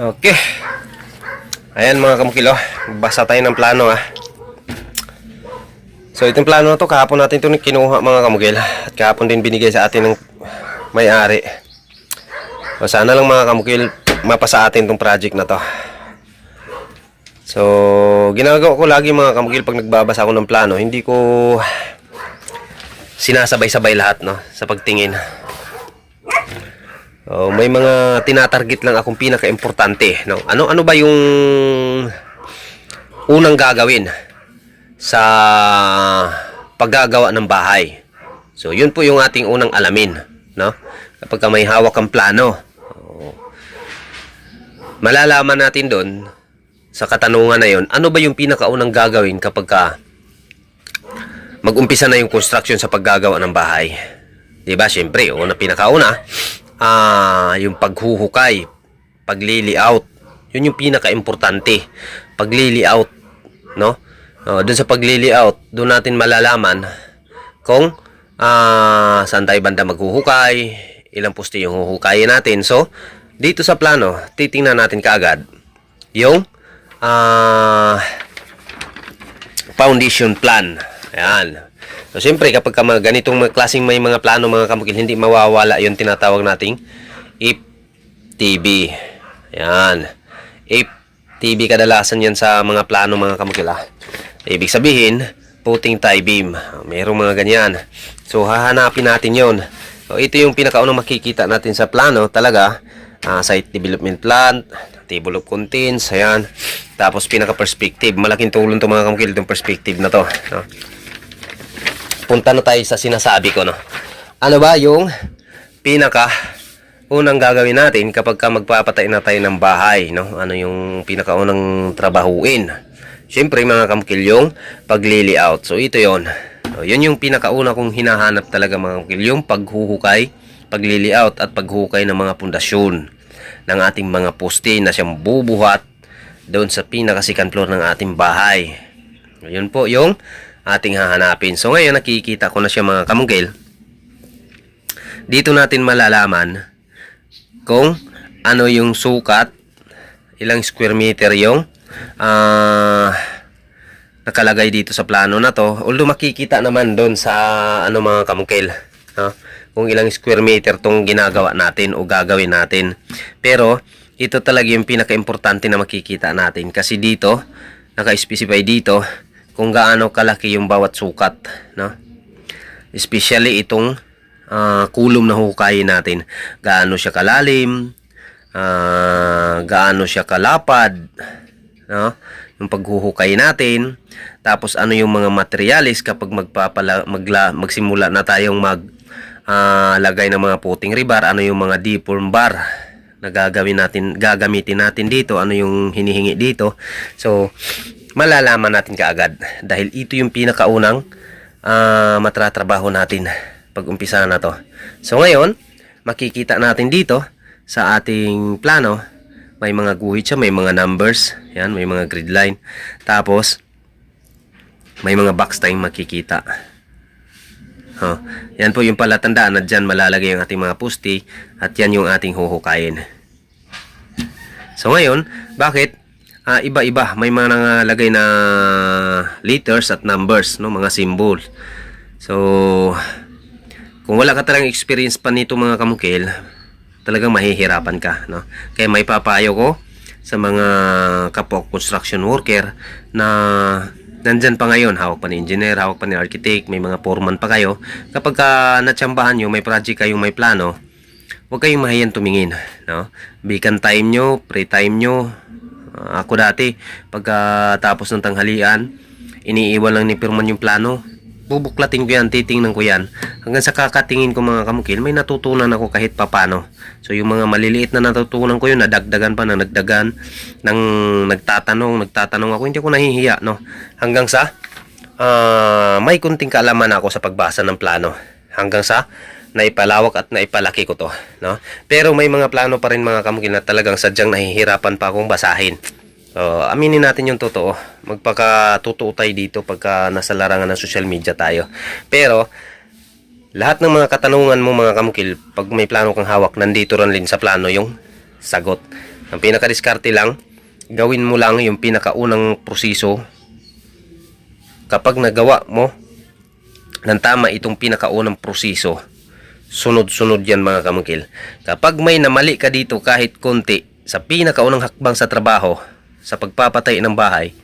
Okay. Ayan mga kamukilo, basa tayo ng plano ah. So itong plano na to, kahapon natin ito kinuha mga kamukil. At kahapon din binigay sa atin ng may-ari. So sana lang mga kamukil, mapasa atin itong project na to. So, ginagawa ko lagi mga kamukil pag nagbabasa ako ng plano, hindi ko sinasabay-sabay lahat no sa pagtingin. Oh, may mga tinatarget lang akong pinaka-importante, no? Ano ano ba yung unang gagawin sa paggagawa ng bahay? So, yun po yung ating unang alamin, no? Kapag ka may hawak kang plano. oh, malalaman natin doon sa katanungan na yun, ano ba yung pinakaunang gagawin kapag ka mag-umpisa na yung construction sa paggagawa ng bahay? 'Di ba? Syempre, una pinakauna, ah, yung paghuhukay, pagli-layout. Yun yung pinaka-importante. Pagli-layout, no? Oh, doon sa pagli-layout, doon natin malalaman kung ah, saan tayo banda maghuhukay, ilang poste yung huhukayin natin. So, dito sa plano, titingnan natin kaagad yung ah, foundation plan. Ayan. So, siyempre, kapag ka mga ganitong mga klaseng may mga plano, mga kamukil, hindi mawawala yung tinatawag nating IPTB. Ayan. IPTB kadalasan yan sa mga plano, mga kamukil, ah. Ibig sabihin, puting tie beam. Merong mga ganyan. So, hahanapin natin yon. So, ito yung pinakaunang makikita natin sa plano talaga. ah, site development plan, table of contents, ayan. Tapos, pinaka-perspective. Malaking tulong to mga kamukil, itong perspective na to. No? Punta na tayo sa sinasabi ko, no? Ano ba yung pinaka unang gagawin natin kapag ka magpapatay na tayo ng bahay, no? Ano yung pinakaunang trabahuin? Siyempre, mga kamkil, yung pagli-layout. So, ito yon. So, yun yung pinakauna kong hinahanap talaga, mga kamkil, yung paghuhukay, pagli-layout at paghukay ng mga pundasyon ng ating mga poste na siyang bubuhat doon sa pinakasikan floor ng ating bahay. Yun po yung ating hahanapin. So ngayon nakikita ko na siya mga kamungkil. Dito natin malalaman kung ano yung sukat, ilang square meter yung ah, nakalagay dito sa plano na to. Although makikita naman doon sa ano mga kamungkil. No? Kung ilang square meter tong ginagawa natin o gagawin natin. Pero ito talaga yung pinaka-importante na makikita natin kasi dito naka-specify dito kung gaano kalaki yung bawat sukat, no? Especially itong ah, kulom na hukayin natin. Gaano siya kalalim, ah, gaano siya kalapad, no? Yung paghuhukay natin, tapos ano yung mga materialis kapag magpapala magla, magsimula na tayong mag ah, lagay ng mga puting rebar, ano yung mga deform bar na gagawin natin, gagamitin natin dito, ano yung hinihingi dito. So, malalaman natin kaagad dahil ito yung pinakaunang ah, matratrabaho natin pag umpisa na to. So ngayon, makikita natin dito sa ating plano, may mga guhit siya, may mga numbers, yan, may mga grid line. Tapos, may mga box tayong makikita. Oh, yan po yung palatandaan na dyan malalagay ang ating mga pusti at yan yung ating huhukayin. So ngayon, bakit ah, iba-iba. May mga nangalagay na letters at numbers, no, mga symbol. So, kung wala ka talagang experience pa nito mga kamukil, talagang mahihirapan ka, no. Kaya may papayo ko sa mga kapwa construction worker na nandyan pa ngayon, hawak pa ni engineer, hawak pa ni architect, may mga foreman pa kayo. Kapag ka natsambahan nyo, may project kayo, may plano, huwag kayong mahiyan tumingin, no. Bikan time nyo, pre time nyo, Ah, ako dati, pagkatapos ng tanghalian, iniiwan lang ni Pirman yung plano. Bubuklatin ko yan, titingnan ko yan. Hanggang sa kakatingin ko mga kamukil, may natutunan ako kahit papano. So yung mga maliliit na natutunan ko yun, nadagdagan pa na nagdagan, nang nagtatanong, nagtatanong ako, hindi ako nahihiya, no? Hanggang sa, ah, may kunting kaalaman ako sa pagbasa ng plano. Hanggang sa, naipalawak at naipalaki ko to, no? Pero may mga plano pa rin mga kamukil na talagang sadyang nahihirapan pa akong basahin. So, aminin natin yung totoo. Magpaka-totoo tayo dito pagka nasa larangan ng social media tayo. Pero, lahat ng mga katanungan mo mga kamukil, pag may plano kang hawak, nandito rin sa plano yung sagot. Ang pinakadiskarte lang, gawin mo lang yung pinakaunang proseso kapag nagawa mo ng tama itong pinakaunang proseso, sunod-sunod yan mga kamungkil. Kapag may namali ka dito kahit konti sa pinakaunang hakbang sa trabaho, sa pagpapatay ng bahay,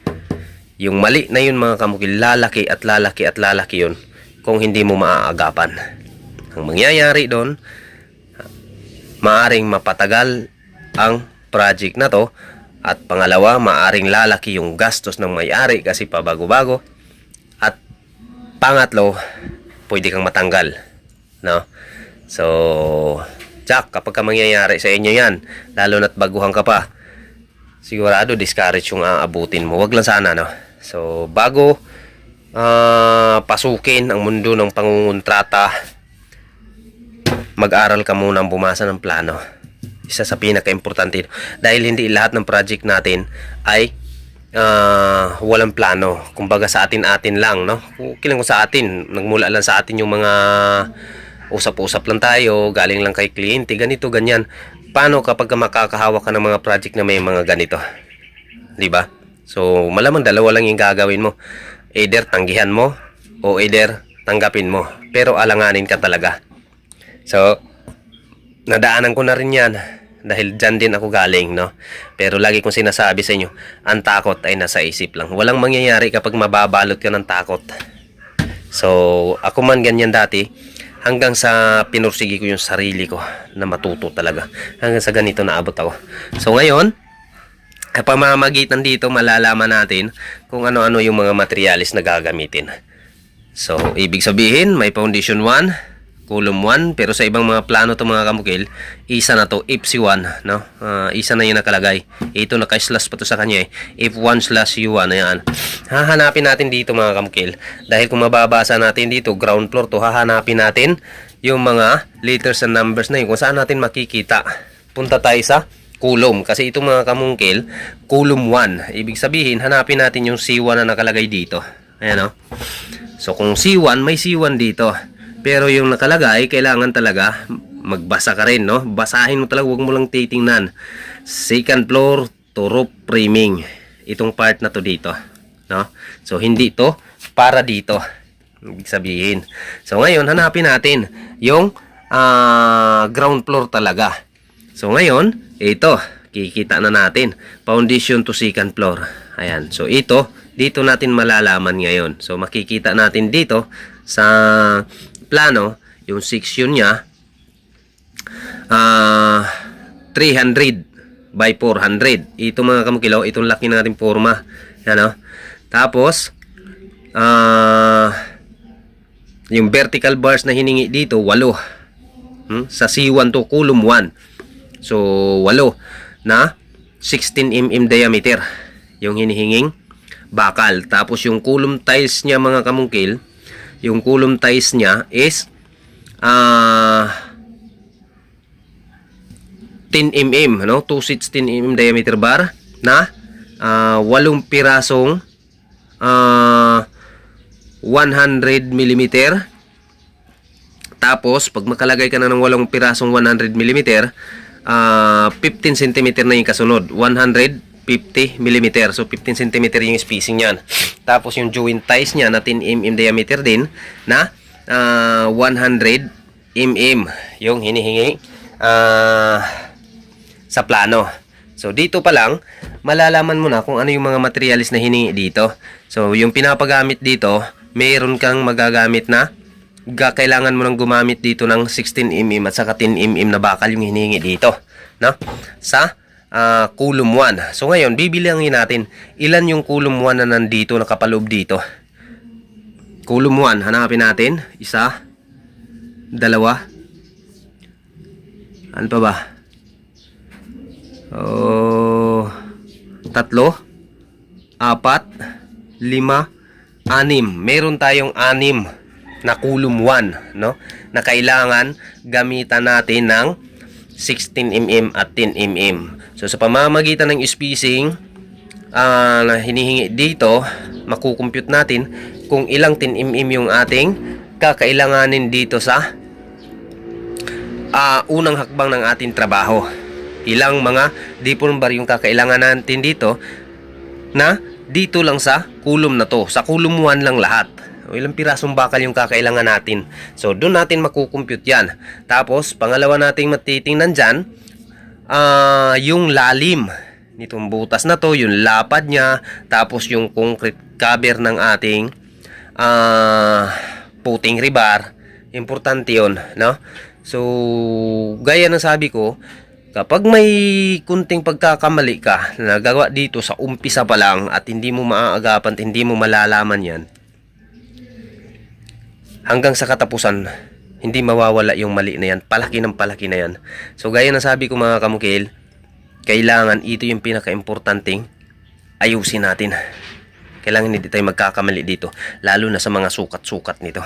yung mali na yun mga kamungkil, lalaki at lalaki at lalaki yun kung hindi mo maaagapan. Ang mangyayari doon, maaring mapatagal ang project na to at pangalawa, maaring lalaki yung gastos ng may-ari kasi pabago-bago at pangatlo, pwede kang matanggal. No? So, Jack, kapag ka mangyayari sa inyo yan, lalo na't baguhan ka pa, sigurado discourage yung aabutin mo. Wag lang sana, no? So, bago ah, pasukin ang mundo ng pangungontrata, mag-aral ka muna ang bumasa ng plano. Isa sa pinaka-importante. Dahil hindi lahat ng project natin ay ah, walang plano. Kumbaga sa atin-atin lang, no? Okay lang kung sa atin. Nagmula lang sa atin yung mga usap-usap lang tayo, galing lang kay kliyente, ganito, ganyan. Paano kapag ka makakahawak ka ng mga project na may mga ganito? 'Di ba? So, malamang dalawa lang yung gagawin mo. Either tanggihan mo o either tanggapin mo. Pero alanganin ka talaga. So, nadaanan ko na rin yan dahil dyan din ako galing, no? Pero lagi kong sinasabi sa inyo, ang takot ay nasa isip lang. Walang mangyayari kapag mababalot ka ng takot. So, ako man ganyan dati, hanggang sa pinursigi ko yung sarili ko na matuto talaga. Hanggang sa ganito naabot ako. So, ngayon, sa pamamagitan dito, malalaman natin kung ano-ano yung mga materialis na gagamitin. So, ibig sabihin, may foundation 1, column 1, pero sa ibang mga plano to mga kamukil, isa na to, IPSI 1, no? Ah, isa na yung nakalagay. Ito naka-slash pa to sa kanya eh. If 1 slash U1, ayan. Hahanapin natin dito mga kamukil. Dahil kung mababasa natin dito, ground floor to, hahanapin natin yung mga letters and numbers na yun. Kung saan natin makikita. Punta tayo sa column. Kasi itong mga kamungkil, column 1. Ibig sabihin, hanapin natin yung C1 na nakalagay dito. Ayan o. So kung C1, may C1 dito. Pero yung nakalagay, kailangan talaga magbasa ka rin, no? Basahin mo talaga, huwag mo lang titingnan. Second floor to roof framing. Itong part na to dito, no? So hindi to para dito. Ibig sabihin. So ngayon, hanapin natin yung ah, ground floor talaga. So ngayon, ito, kikita na natin. Foundation to second floor. Ayan. So ito, dito natin malalaman ngayon. So makikita natin dito sa plano, yung section niya, ah 300 by 400. Ito mga kamukilaw, itong laki na natin forma. Yan o. Tapos, ah yung vertical bars na hiningi dito, 8. Hmm? Sa C1 to column 1. So, 8 na 16 mm diameter yung hinihinging bakal. Tapos yung column tiles niya mga kamungkil, yung column tiles niya is ah 10 mm, no? 2 seats 10 mm diameter bar na ah 8 pirasong ah 100 mm tapos, pag makalagay ka na ng walong pirasong 100 mm, ah 15 cm na yung kasunod. 150 mm. So, 15 cm yung spacing niyan. Tapos, yung joint ties niya na 10 mm diameter din na ah 100 mm yung hinihingi ah sa plano. So, dito pa lang, malalaman mo na kung ano yung mga materialis na hiningi dito. So, yung pinapagamit dito, mayroon kang magagamit na ga kailangan mo nang gumamit dito ng 16 mm at saka 10 mm na bakal yung hinihingi dito no sa ah, column 1 so ngayon bibilangin natin ilan yung column 1 na nandito nakapaloob dito? Column 1 hanapin natin. Isa dalawa. Ano pa ba? Oh tatlo apat lima anim. Meron tayong anim na column 1 no? Na kailangan gamitan natin ng 16 mm at 10 mm so sa pamamagitan ng spacing ah, na hinihingi dito makukompute natin kung ilang 10 mm yung ating kakailanganin dito sa ah, unang hakbang ng ating trabaho ilang mga dipon bar yung kakailangan natin dito na dito lang sa kulum na to. Sa kulum 1 lang lahat. O ilang pirasong bakal yung kakailangan natin. So, doon natin makukompute yan. Tapos, pangalawa nating matitingnan dyan, ah yung lalim nitong butas na to, yung lapad niya, tapos yung concrete cover ng ating ah puting rebar. Importante yon no? So, gaya ng sabi ko, kapag may kunting pagkakamali ka na nagawa dito sa umpisa pa lang at hindi mo maaagapan hindi mo malalaman yan, hanggang sa katapusan, hindi mawawala yung mali na yan. Palaki ng palaki na yan. So, gaya ng sabi ko mga kamukil, kailangan ito yung pinaka-importanting ayusin natin. Kailangan hindi tayo magkakamali dito. Lalo na sa mga sukat-sukat nito.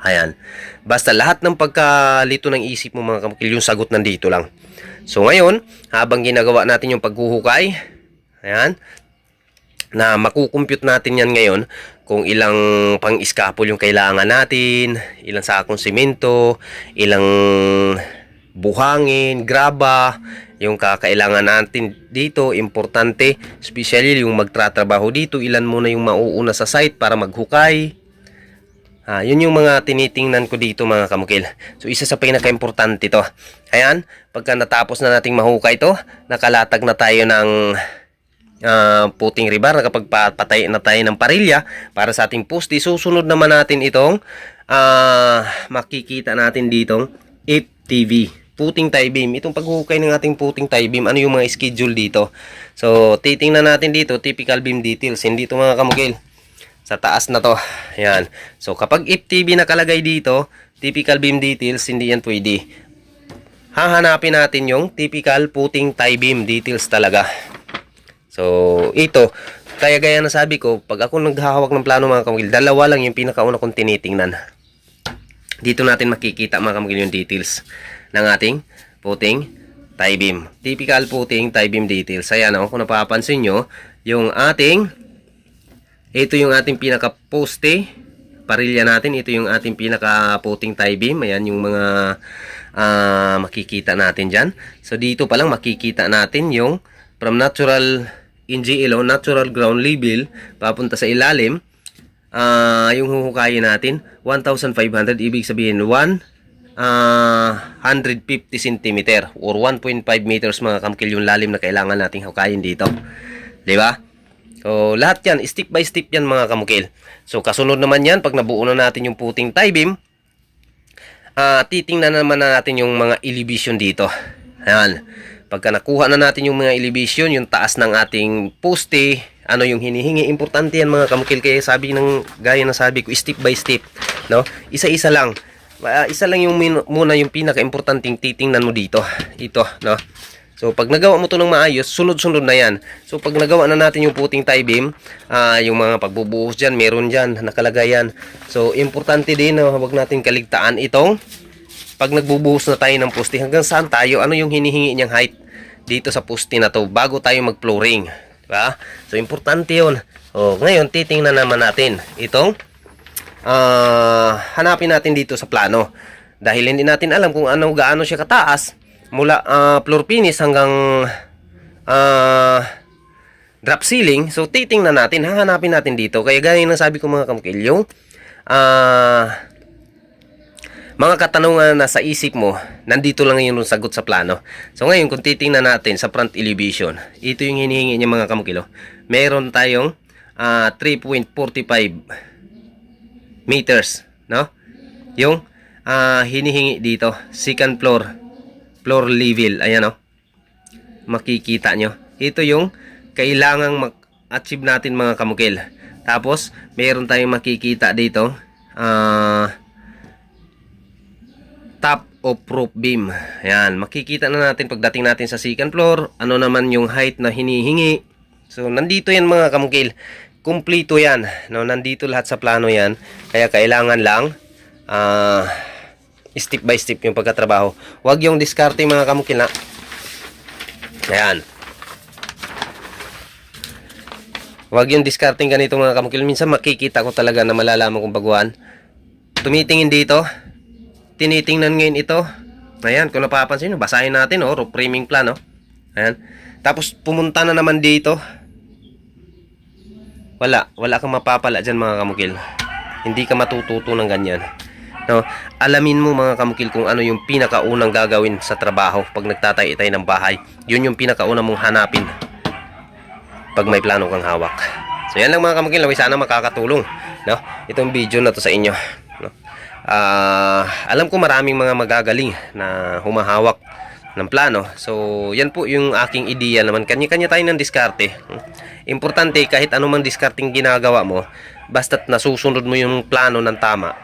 Ayan. Basta lahat ng pagkalito ng isip mo mga kamukil, yung sagot nandito lang. So ngayon, habang ginagawa natin yung paghuhukay, ayan, na makukompute natin yan ngayon kung ilang pang-iskapol yung kailangan natin, ilang sakong simento, ilang buhangin, graba, yung kakailangan natin dito, importante, especially yung magtratrabaho dito, ilan muna yung mauuna sa site para maghukay. Ah, yun yung mga tinitingnan ko dito mga kamukil. So isa sa pinaka-importante to. Ayan, pagka natapos na nating mahukay to, nakalatag na tayo ng ah, puting rebar, nakapagpatay na tayo ng parilya para sa ating poste. Susunod naman natin itong ah, makikita natin ditong FTV puting tie beam. Itong paghukay ng ating puting tie beam, ano yung mga schedule dito. So, titingnan natin dito, typical beam details. Hindi ito mga kamukil. Sa taas na to. Yan. So, kapag FTV nakalagay dito, typical beam details, hindi yan pwede. Hahanapin natin yung typical puting tie beam details talaga. So, ito. Kaya gaya na sabi ko, pag ako naghahawak ng plano mga kamukil, dalawa lang yung pinakauna kong tinitingnan. Dito natin makikita mga kamukil yung details ng ating puting tie beam. Typical puting tie beam details. Ayan o, kung napapansin nyo, yung ating ito yung ating pinaka poste parilya natin. Ito yung ating pinaka puting tie beam. Ayan yung mga ah, makikita natin dyan. So dito pa lang makikita natin yung from natural NGL o natural ground level papunta sa ilalim. ah yung huhukayin natin 1,500 ibig sabihin 1 ah 150 cm or 1.5 meters mga kamkil yung lalim na kailangan nating hukayin dito. 'Di ba? So, lahat yan, step by step yan mga kamukil. So, kasunod naman yan, pag nabuo na natin yung puting tie beam, ah titingnan naman na natin yung mga elevation dito. Ayan. Pagka nakuha na natin yung mga elevation, yung taas ng ating poste, ano yung hinihingi, importante yan mga kamukil. Kaya sabi ng, gaya na sabi ko, step by step. No? Isa-isa lang. Ah, isa lang yung muna yung pinaka-importanting titingnan mo dito. Ito, no? So, pag nagawa mo to ng maayos, sunod-sunod na yan. So, pag nagawa na natin yung puting tie beam, ah, yung mga pagbubuhos dyan, meron dyan, nakalagay yan. So, importante din na huwag natin kaligtaan itong pag nagbubuhos na tayo ng poste, hanggang saan tayo, ano yung hinihingi niyang height dito sa poste na to bago tayo mag-flooring. Diba? So, importante yun. O, ngayon, titingnan naman natin itong ah, hanapin natin dito sa plano. Dahil hindi natin alam kung ano gaano siya kataas, mula ah, floor finish hanggang ah, drop ceiling. So, titingnan natin, hahanapin natin dito. Kaya ganyan ang sabi ko mga kamukil, yung ah, mga katanungan na sa isip mo, nandito lang yung sagot sa plano. So, ngayon, kung titingnan natin sa front elevation, ito yung hinihingi niya mga kamukilo. Meron tayong ah, 3.45 meters, no? Yung ah, hinihingi dito, second floor floor level. Ayan oh. Makikita nyo. Ito yung kailangang mag-achieve natin mga kamukil. Tapos, meron tayong makikita dito. Ah... top of roof beam. Ayan. Makikita na natin pagdating natin sa second floor. Ano naman yung height na hinihingi. So, nandito yan mga kamukil. Kumplito yan. No, nandito lahat sa plano yan. Kaya kailangan lang ah step by step yung pagkatrabaho. Huwag yung diskarte mga kamukil na. Ayan. Huwag yung discarding ganito mga kamukil. Minsan makikita ko talaga na malalaman kung baguhan. Tumitingin dito. Tinitingnan ngayon ito. Ayan, kung napapansin nyo, basahin natin, oh, roof framing plan, oh. Ayan. Tapos pumunta na naman dito. Wala, wala kang mapapala dyan mga kamukil. Hindi ka matututo ng ganyan. No? Alamin mo mga kamukil kung ano yung pinakaunang gagawin sa trabaho pag nagtatay-itay ng bahay. Yun yung pinakaunang mong hanapin pag may plano kang hawak. So yan lang mga kamukil, sana makakatulong, no? Itong video na to sa inyo, Ah, alam ko maraming mga magagaling na humahawak ng plano. So, yan po yung aking ideya naman. Kanya-kanya tayo ng diskarte. Importante kahit anumang diskarting ginagawa mo, basta't nasusunod mo yung plano ng tama,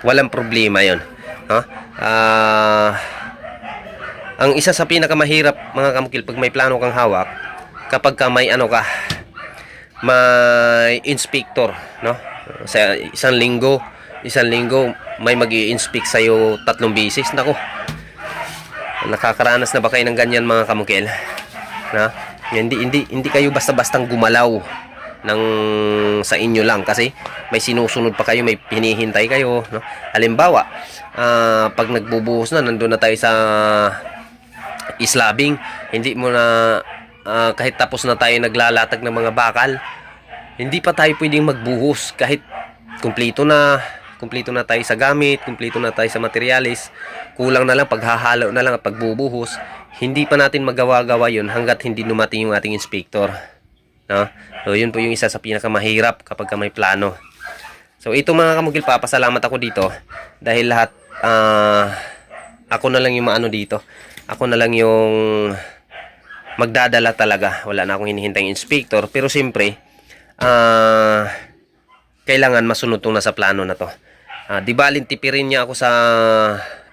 walang problema 'yon. No? Ah, ang isa sa pinakamahirap mga kamukil pag may plano kang hawak, kapag ka may ano ka, may inspector, no? Sa isang linggo, isang linggo may mag inspect sa'yo tatlong bisis. Nako, nakakaranas na ba kayo ng ganyan mga kamukil? Na? Hindi, hindi, hindi kayo basta-bastang gumalaw ng sa inyo lang kasi may sinusunod pa kayo, may hinihintay kayo. No? Halimbawa, ah, pag nagbubuhos na, nandun na tayo sa islabing, hindi mo na ah, kahit tapos na tayo naglalatag ng mga bakal, hindi pa tayo pwedeng magbuhos kahit kumpleto na kumpleto na tayo sa gamit, kumpleto na tayo sa materialis, kulang na lang paghahalo na lang at pagbubuhos, hindi pa natin magawa-gawa yun hanggat hindi dumating yung ating inspector. No? So, yun po yung isa sa pinakamahirap kapag ka may plano. So, ito mga kamugil, papasalamat ako dito dahil lahat, ah, ako na lang yung maano dito. Ako na lang yung magdadala talaga. Wala na akong hinihintay inspector. Pero siyempre, ah, kailangan masunod tong nasa plano na to. Ah, di ba tipirin niya ako sa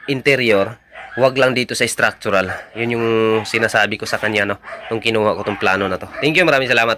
interior, wag lang dito sa structural. Yun yung sinasabi ko sa kanya no, nung kinuha ko tong plano na to. Thank you, maraming salamat.